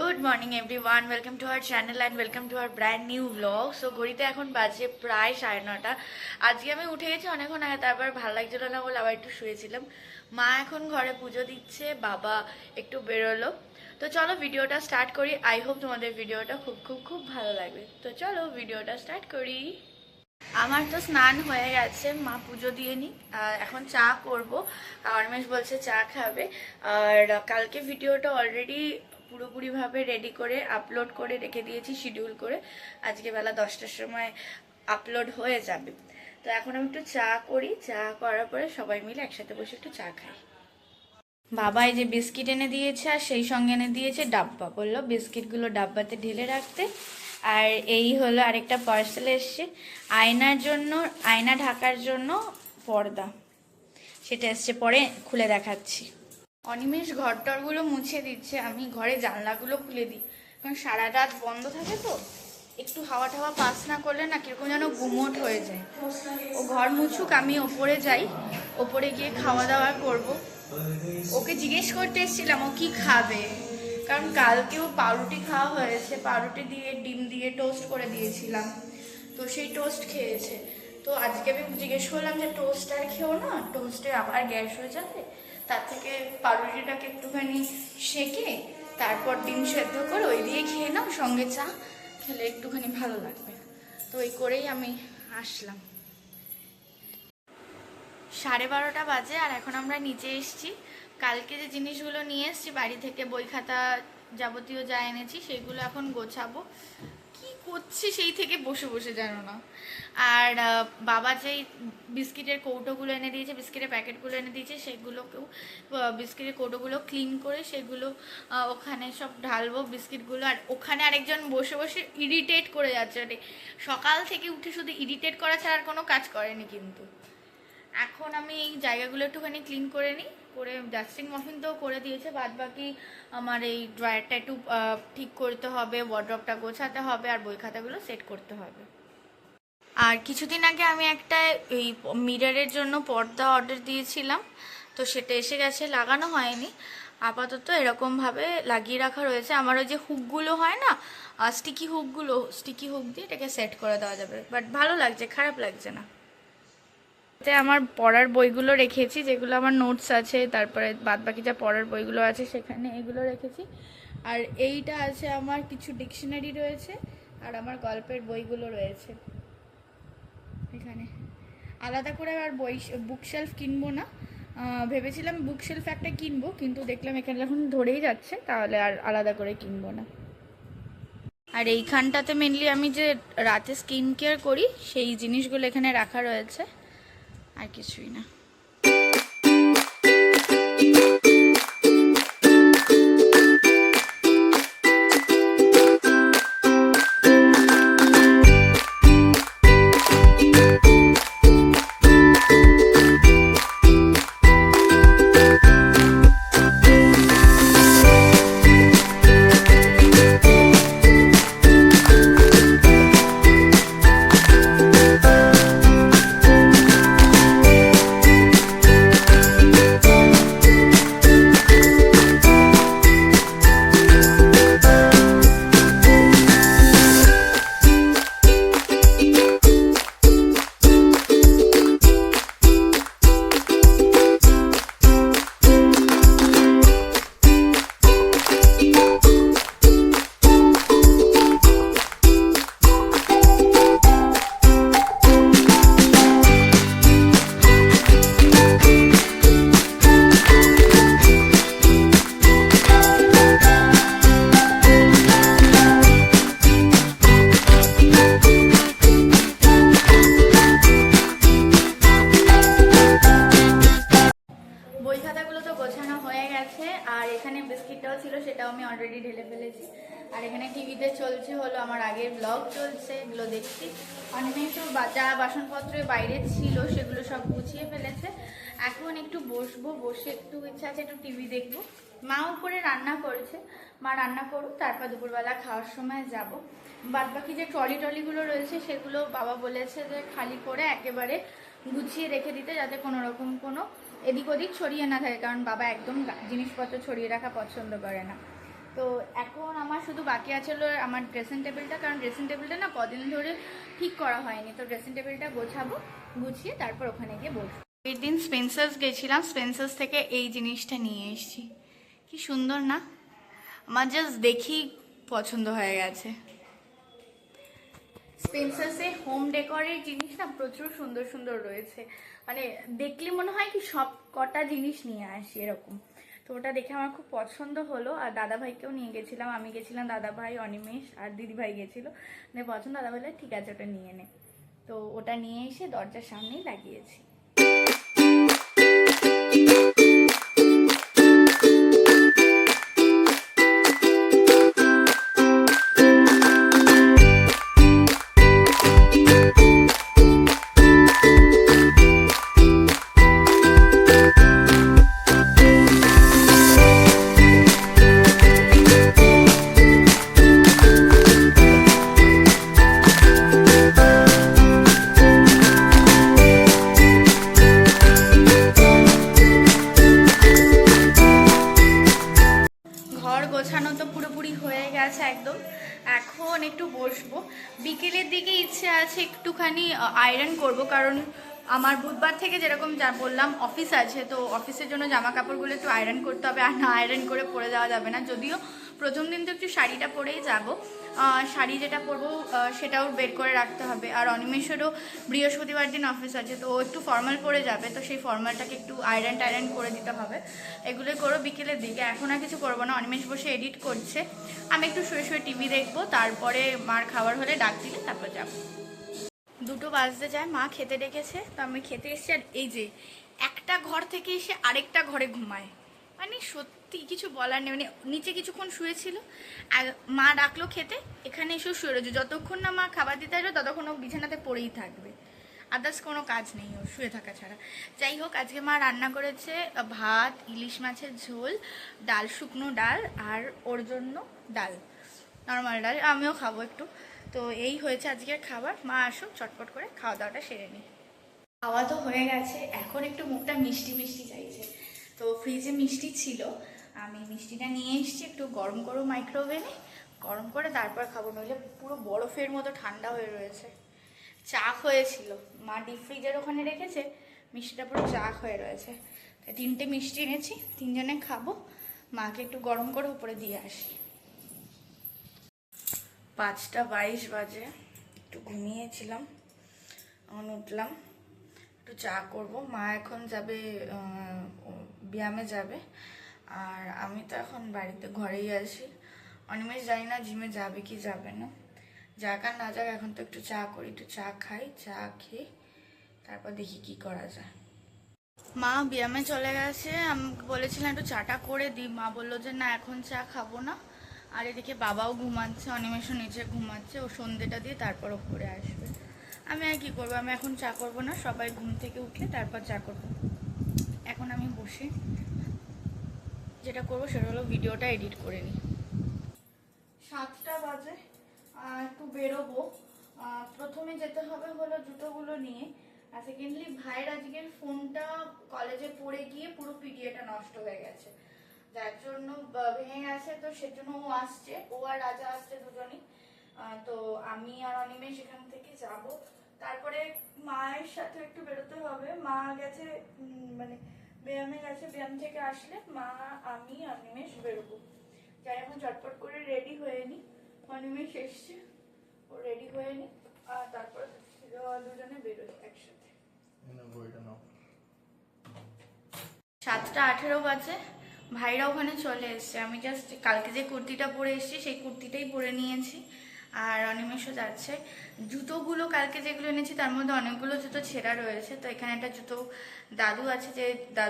Good morning everyone welcome to our channel and welcome to our brand new vlog so ঘড়িতে এখন বাজে প্রায় সাড়ে নটা। আজকে আমি উঠে গেছি অনেকক্ষণ আগে, তারপর ভালো লাগছিল না বলে আবার একটু শুয়েছিলাম। মা এখন ঘরে পুজো দিচ্ছে, বাবা একটু বেরোলো। তো চলো ভিডিওটা স্টার্ট করি। আই হোপ তোমাদের ভিডিওটা খুব খুব খুব ভালো লাগবে। তো চলো ভিডিওটা স্টার্ট করি। আমার তো স্নান হয়ে গেছে, মা পুজো দিয়ে নি এখন চা করব। অর্মেশ বলছে চা খাবে। আর কালকে ভিডিওটা অলরেডি পুরোপুরিভাবে রেডি করে আপলোড করে রেখে দিয়েছি শিডিউল করে। আজকে বেলা দশটার সময় আপলোড হয়ে যাবে। তো এখন আমি একটু চা করি। চা করার পরে সবাই মিলে একসাথে বসে একটু চা খাই। বাবা এই যে বিস্কিট এনে দিয়েছে, আর সেই সঙ্গে এনে দিয়েছে ডাব্বা। বলল, বিস্কিটগুলো ডাব্বাতে ঢেলে রাখতে। আর এই হলো আরেকটা পার্সেল এসছে, আয়নার জন্য, আয়না ঢাকার জন্য পর্দা। সেটা এসছে পরে খুলে দেখাচ্ছি। অনিমেষ ঘরটরগুলো মুছে দিচ্ছে, আমি ঘরে জানলাগুলো খুলে দিই। কারণ সারা রাত বন্ধ থাকে তো, একটু হাওয়া টাওয়া পাস না করলে না কীরকম যেন গুমোট হয়ে যায়। ও ঘর মুছুক, আমি ওপরে যাই, ওপরে গিয়ে খাওয়া দাওয়া করব। ওকে জিজ্ঞেস করতে এসেছিলাম, ও কি খাবে? কারণ কালকেও পাউরুটি খাওয়া হয়েছে, পাউরুটি দিয়ে ডিম দিয়ে টোস্ট করে দিয়েছিলাম। তো সেই টোস্ট খেয়েছে। তো আজকে আমি জিজ্ঞেস করলাম যে, টোস্ট আর খেও না, টোস্টে আবার গ্যাস হয়ে যাবে? তার থেকে পাউরুটিটাকে একটুখানি সেকে তারপর ডিম সেদ্ধ করে ওই দিয়ে খেয়ে নাও, সঙ্গে চা, খেলে একটুখানি ভালো লাগবে। তো ওই করেই আমি আসলাম। সাড়ে বারোটা বাজে আর এখন আমরা নিচে এসেছি। কালকে যে জিনিসগুলো নিয়ে এসেছি, বাড়ি থেকে বই খাতা যাবতীয় যা এনেছি, সেগুলো এখন গোছাবো। করছি সেই থেকে বসে বসে জানো না। আর বাবা যেই বিস্কিটের কৌটোগুলো এনে দিয়েছে, বিস্কিটের প্যাকেটগুলো এনে দিয়েছে, সেগুলোকেও বিস্কিটের কৌটোগুলো ক্লিন করে সেগুলো ওখানে সব ঢালবো বিস্কিটগুলো। আর ওখানে আরেকজন বসে বসে ইরিটেট করে যাচ্ছে। মানে সকাল থেকে উঠে শুধু ইরিটেট করা ছাড়া আর কোনো কাজ করেনি কিন্তু। এখন আমি এই জায়গাগুলো একটুখানি ক্লিন করে নিই। করে ডাস্টিং মফিন তো করে দিয়েছে, বাদ বাকি আমার এই ড্রয়ারটা একটু ঠিক করতে হবে ওয়ার্ড্রপটা গোছাতে হবে আর বই খাতাগুলো সেট করতে হবে। আর কিছুদিন আগে আমি একটা এই মিররের জন্য পর্দা অর্ডার দিয়েছিলাম, তো সেটা এসে গেছে, লাগানো হয়নি। আপাতত এরকমভাবে লাগিয়ে রাখা রয়েছে। আমার ওই যে হুকগুলো হয় না স্টিকি হুকগুলো স্টিকি হুক দিয়ে এটাকে সেট করে দেওয়া যাবে। বাট ভালো লাগছে, খারাপ লাগছে না। এতে আমার পড়ার বইগুলো রেখেছি, যেগুলো আমার নোটস আছে, তারপরে বাদ বাকি যা পড়ার বইগুলো আছে সেখানে এগুলো রেখেছি। আর এইটা আছে আমার কিছু ডিকশনারি রয়েছে, আর আমার গল্পের বইগুলো রয়েছে। এখানে। আলাদা করে আর বই বুকশেলফ কিনবো না। ভেবেছিলাম বুকশেলফ একটা কিনবো, কিন্তু দেখলাম এখানে যখন ধরেই যাচ্ছে, তাহলে আর আলাদা করে কিনবো না। আর এইখানটাতে মেনলি আমি যে রাতে স্কিন কেয়ার করি, সেই জিনিসগুলো এখানে রাখা রয়েছে। আর কিছুই না। অলরেডি ঢেলে ফেলেছি। আর এখানে টিভিতে চলছে হলো আমার আগের ব্লগ চলছে, এগুলো দেখছি। অনেক সব যা বাসনপত্র বাইরে ছিল সেগুলো সব গুছিয়ে ফেলেছে। এখন একটু বসবো, বসে একটু ইচ্ছা আছে একটু টিভি দেখব। মা উপরে রান্না করেছে। মা রান্না করুক, তারপর দুপুরবেলা খাওয়ার সময় যাব। বাদ বাকি যে ট্রলি টলিগুলো রয়েছে সেগুলো বাবা বলেছে যে খালি করে একেবারে গুছিয়ে রেখে দিতে যাতে কোনো রকম কোনো এদিক ওদিক ছড়িয়ে না থাকে। কারণ বাবা একদম জিনিসপত্র ছড়িয়ে রাখা পছন্দ করে না। তো এখন আমার শুধু বাকি আছে হলো আমার ড্রেসিং টেবিলটা কারণ ড্রেসিং টেবিলটা না কদিন ধরে ঠিক করা হয়নি। তো ড্রেসিং টেবিলটা গোছাবো গুছিয়ে তারপর ওখানে গিয়ে বসবো। এই দিন স্পেন্সার্স গেছিলাম স্পেন্সার্স থেকে এই জিনিসটা নিয়ে এসেছি। কি সুন্দর না? আমার জাস্ট দেখি পছন্দ হয়ে গেছে। স্পেন্সার্সে হোম ডেকোরের জিনিস না প্রচুর সুন্দর সুন্দর রয়েছে। মানে দেখলে মনে হয় কি সব কটা জিনিস নিয়ে আসি এরকম। তো ওটা দেখে আমার খুব পছন্দ হলো। আর দাদাভাইকেও নিয়ে গেছিলাম। আমি গেছিলাম দাদাভাই, অনিমেষ আর দিদিভাই গেছিল। মানে পছন্দ দাদা ভাই ঠিক আছে, ওটা নিয়ে নে। তো ওটা নিয়ে এসে দরজার সামনেই লাগিয়েছি। আমার বুধবার থেকে যেরকম যা বললাম অফিস আছে, তো অফিসের জন্য জামা কাপড়গুলো একটু আয়রন করতে হবে। আর না আয়রন করে পরে যাওয়া যাবে না। যদিও প্রথম দিন তো একটু শাড়িটা পরেই যাব। শাড়ি যেটা পরবো সেটাও বের করে রাখতে হবে। আর অনিমেষেরও বৃহস্পতিবার দিন অফিস আছে, তো ও একটু ফর্মাল পরে যাবে, তো সেই ফর্মালটাকে একটু আয়রন টায়রন করে দিতে হবে। এগুলো করো বিকেলের দিকে। এখন আর কিছু করব না। অনিমেষ বসে এডিট করছে। আমি একটু শুয়ে শুয়ে টিভি দেখব, তারপরে মার খাবার হলে ডাক দিলে তারপর যাব। দুটো বাজতে যায়, মা খেতে ডেকেছে, তো আমি খেতে এসেছি, আর এই যে একটা ঘর থেকে এসে আরেকটা ঘরে ঘুমায়। মানে সত্যি কিছু বলার নেই মানে নিচে কিছুক্ষণ শুয়েছিল, আর মা ডাকলো খেতে, এখানে এসেও শুয়ে রয়েছে। যতক্ষণ না মা খাবার দিতে আসবে, ততক্ষণ ও বিছানাতে পড়েই থাকবে। আদার্স কোনো কাজ নেই ওর শুয়ে থাকা ছাড়া। যাই হোক, আজকে মা রান্না করেছে ভাত, ইলিশ মাছের ঝোল, ডাল শুকনো ডাল, আর ওর জন্য ডাল, নর্মাল ডাল, আমিও খাব একটু। তো এই হয়েছে আজকের খাবার। মা আসুক চটপট করে খাওয়া দাওয়াটা সেরে নিই। খাওয়া তো হয়ে গেছে, এখন একটু মুখটা মিষ্টি মিষ্টি চাইছে। তো ফ্রিজে মিষ্টি ছিল, আমি মিষ্টিটা নিয়ে এসেছি একটু গরম করো মাইক্রোওভেনে গরম করে তারপর খাব, নইলে পুরো বরফের মতো ঠান্ডা হয়ে রয়েছে। চাক হয়েছিল। মা ডিপ ফ্রিজের ওখানে রেখেছে, মিষ্টিটা পুরো চাক হয়ে রয়েছে। তিনটে মিষ্টি এনেছি, তিনজনে খাব। মাকে একটু গরম করে উপরে দিয়ে আসি। পাঁচটা বাইশ বাজে। একটু ঘুমিয়েছিলাম, এখন উঠলাম, একটু চা করব। মা এখন যাবে ব্যায়ামে যাবে। আর আমি তো এখন বাড়িতে ঘরেই আছি। অনিমেষ জানি না জিমে যাবে কি যাবে না। যাক আর না যাক, এখন তো একটু চা করি, একটু চা খাই, চা খেয়ে তারপর দেখি কি করা যায়। মা ব্যায়ামে চলে গেছে। আমি বলেছিলাম একটু চাটা করে দিই। মা বলল যে, না, এখন চা খাব না। আর এদিকে বাবাও ঘুমাচ্ছে অনিমেষও নিচে ঘুমাচ্ছে, ও সন্ধ্যেটা দিয়ে তারপর ওপরে আসবে। আমি আর কি করব? আমি এখন চা করব না, সবাই ঘুম থেকে উঠলে তারপর চা করব। এখন আমি বসে যেটা করব সেটা হলো ভিডিওটা এডিট করে নিই। সাতটা বাজে একটু বেরোবো। প্রথমে যেতে হবে হলো জুতোগুলো নিয়ে। আর সেকেন্ডলি ভাইয়ের আজকের ফোনটা কলেজে পড়ে গিয়ে পুরো পিডিএটা নষ্ট হয়ে গেছে। যার জন্য ভেঙে গেছে তো সেজন্য ও আসছে। ও আর রাজা আসছে দুজনই। তো আমি আর অনিমেষ এখান থেকে যাব। তারপরে মায়ের সাথে একটু বেরোতে হবে। মা গেছে মানে ব্যায়ামে গেছে। ব্যায়াম থেকে আসলে মা আমি অনিমেষ বেরোবো। যাই এখন চটপট করে রেডি হয়ে নি। অনিমেষ এসছে। ও রেডি হয়ে নি। আর তারপরে দুজনে বেরোই একসাথে। সাতটা আঠেরো বাজে। ভাইরা ওখানে চলে এসছে। আমি জাস্ট কালকে যে কুর্তিটা পরে এসেছি, সেই কুর্তিটাই পরে নিয়েছি। আর অনিমেষও যাচ্ছে। জুতোগুলো কালকে যেগুলো এনেছি, তার মধ্যে অনেকগুলো জুতো ছেঁড়া রয়েছে। তো এখানে একটা জুতো দাদু আছে, যে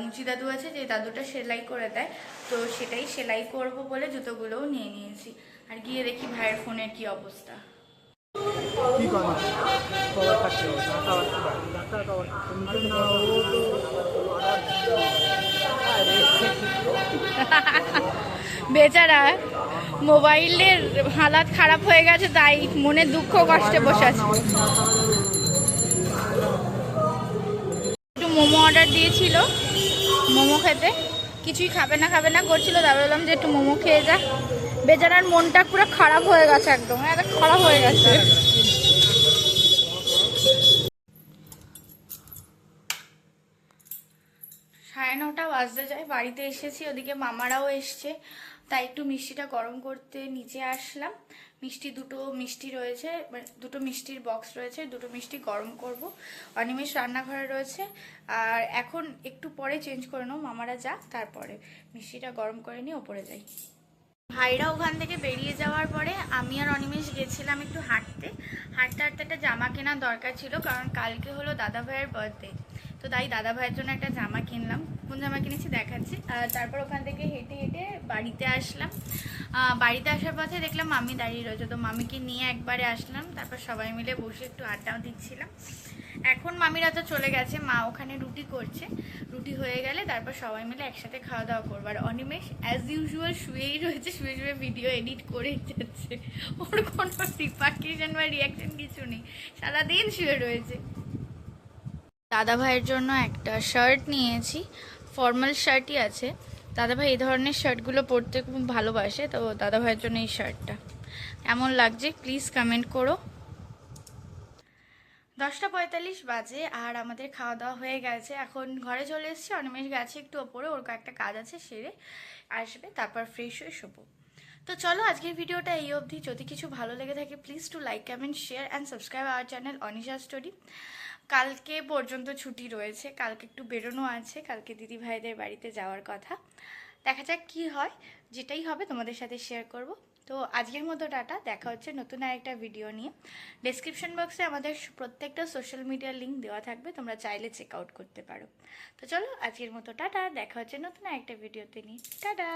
মুচি দাদু আছে, যে দাদুটা সেলাই করে দেয়। তো সেটাই সেলাই করব বলে জুতোগুলোও নিয়ে নিয়েছি। আর গিয়ে দেখি ভাইয়ের ফোনের কি অবস্থা। কি বেচারা মোবাইলের হালাত খারাপ হয়ে গেছে, তাই মনে দুঃখ কষ্টে বসে আছে। একটু মোমো অর্ডার দিয়েছিল, মোমো খেতে। কিছুই খাবে না খাবে না, করছিল তারপর বললাম যে একটু মোমো খেয়ে যা বেচারার মনটা পুরো খারাপ হয়ে গেছে একদম খারাপ হয়ে গেছে। সাড়ে নটা বাজতে যায়। বাড়িতে এসেছি, ওদিকে মামারাও এসছে। তাই একটু মিষ্টিটা গরম করতে নিচে আসলাম। মিষ্টি দুটো মিষ্টি রয়েছে মানে দুটো মিষ্টির বক্স রয়েছে, দুটো মিষ্টি গরম করব। অনিমেষ রান্নাঘরে রয়েছে। আর এখন একটু পরে চেঞ্জ করে নেব, মামারা যাক, তারপরে মিষ্টিটা গরম করে নিয়ে ওপরে যাই। ভাইরা ওখান থেকে বেরিয়ে যাওয়ার পরে আমি আর অনিমেষ গেছিলাম একটু হাঁটতে। হাঁটতে হাঁটতে একটা জামা কেনার দরকার ছিল, কারণ কালকে হলো দাদা ভাইয়ের বার্থডে তো তাই দাদা ভাইয়ের জন্য একটা জামা কিনলাম। কোন জামা কিনেছি দেখাচ্ছি। আর তারপর ওখান থেকে হেঁটে হেঁটে বাড়িতে আসলাম। বাড়িতে আসার পথে দেখলাম মামি দাঁড়িয়ে রয়েছে। তো মামিকে নিয়ে একবারে আসলাম। তারপর সবাই মিলে বসে একটু আড্ডাও দিচ্ছিলাম। এখন মামিরা তো চলে গেছে। মা ওখানে রুটি করছে। রুটি হয়ে গেলে তারপর সবাই মিলে একসাথে খাওয়া দাওয়া করব। আর অনিমেষ অ্যাজ ইউজুয়াল শুয়েই রয়েছে। শুয়ে শুয়ে ভিডিও এডিট করেই যাচ্ছে। ওর কোনো রিপার্কেশন বা রিয়াকশন কিছু নেই। সারাদিন শুয়ে রয়েছে। দাদা ভাইয়ের জন্য একটা শার্ট নিয়েছি। ফর্মাল শার্টই আছে। দাদা ভাই এই ধরনের শার্টগুলো পরতে খুব ভালোবাসে, তো দাদা ভাইয়ের জন্য এই শার্টটা কেমন লাগছে প্লিজ কমেন্ট করো। দশটা পঁয়তাল্লিশ বাজে আর আমাদের খাওয়া দাওয়া হয়ে গেছে। এখন ঘরে চলে এসেছি, অনিমেষ গেছে একটু ওপরে, ওর কয়েকটা কাজ আছে, সেরে আসবে, তারপর ফ্রেশ হয়ে শোবো। তো চলো আজকের ভিডিওটা এই অবধি। যদি কিছু ভালো লেগে থাকে please do like comment share and subscribe our channel Anisha story কালকে পর্যন্ত ছুটি রয়েছে। কালকে একটু বেরোনো আছে। কালকে দিদি ভাইদের বাড়িতে যাওয়ার কথা। দেখা যাক কি হয়। যেটাই হবে তোমাদের সাথে শেয়ার করব। তো আজকের মতো টাটা। দেখা হচ্ছে নতুন আরেকটা ভিডিও নিয়ে। ডেসক্রিপশন বক্সে আমাদের প্রত্যেকটা সোশ্যাল মিডিয়ার লিঙ্ক দেওয়া থাকবে। তোমরা চাইলে চেক আউট করতে পারো। তো চলো আজকের মতো টাটা। দেখা হচ্ছে নতুন আরেকটা ভিডিওতে নিয়ে। টাটা!